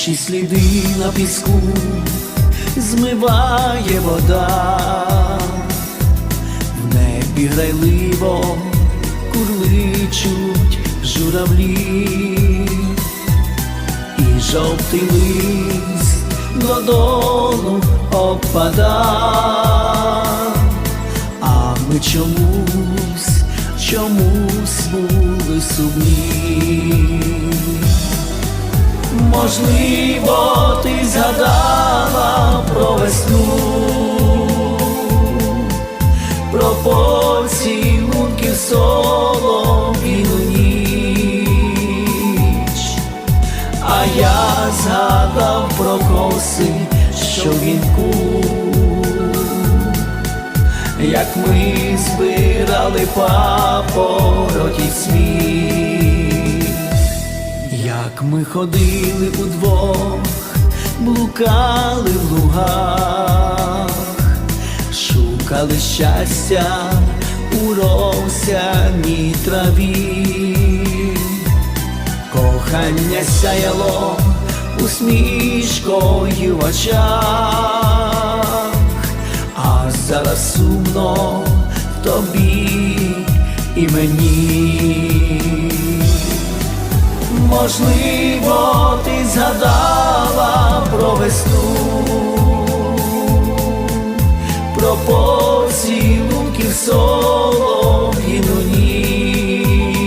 сліди на піску. Змиває вода, в небі грайливо курличуть журавлі, і жовтий лист додолу опада, а ми чомусь, чомусь були сумні. Можливо, ти згадала про весну, про поцілунки солов'їну ніч, а я згадав про коси, що вінку, як ми збирали папороті сміх. Як ми ходили удвох, блукали в лугах, шукали щастя у росяній траві, кохання сяяло усмішкою в очах, а зараз сумно тобі і мені. Можливо, ти згадала про весну, про поцілунків солов'їну ніч,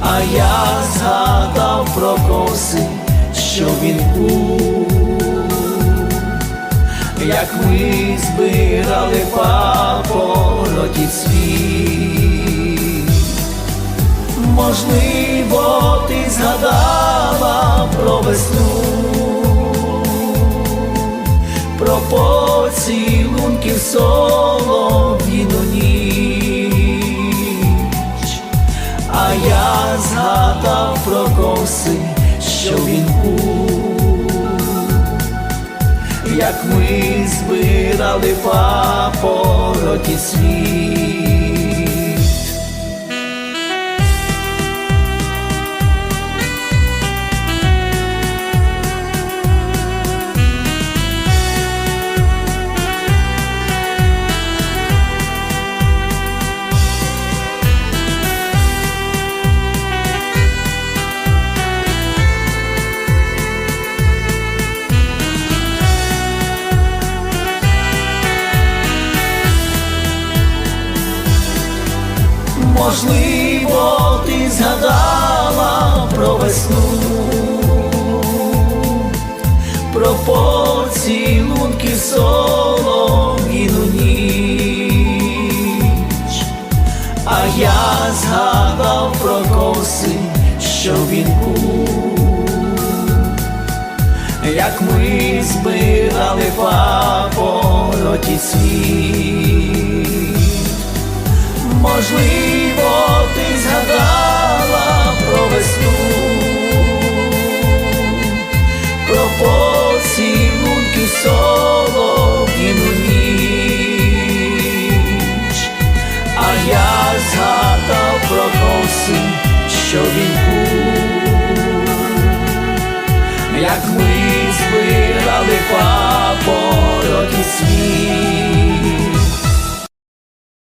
а я згадав про коси, що він був. як ми збирали папороті світ. Можливо, ти згадала про весну, про поцілунків солов'їну ніч, а я згадав про коси, що він був, як ми збирали папороті світ. Можливо, ти згадала про весну, про поцілунки солов'їну ніч, а я згадав про коси, що він був, як ми збирали папороті світ. Можливо, ти згадала про весну, про поцілунки солов'їну ніч, а я згадав про коси, що він був, як ми збирали папороті світ.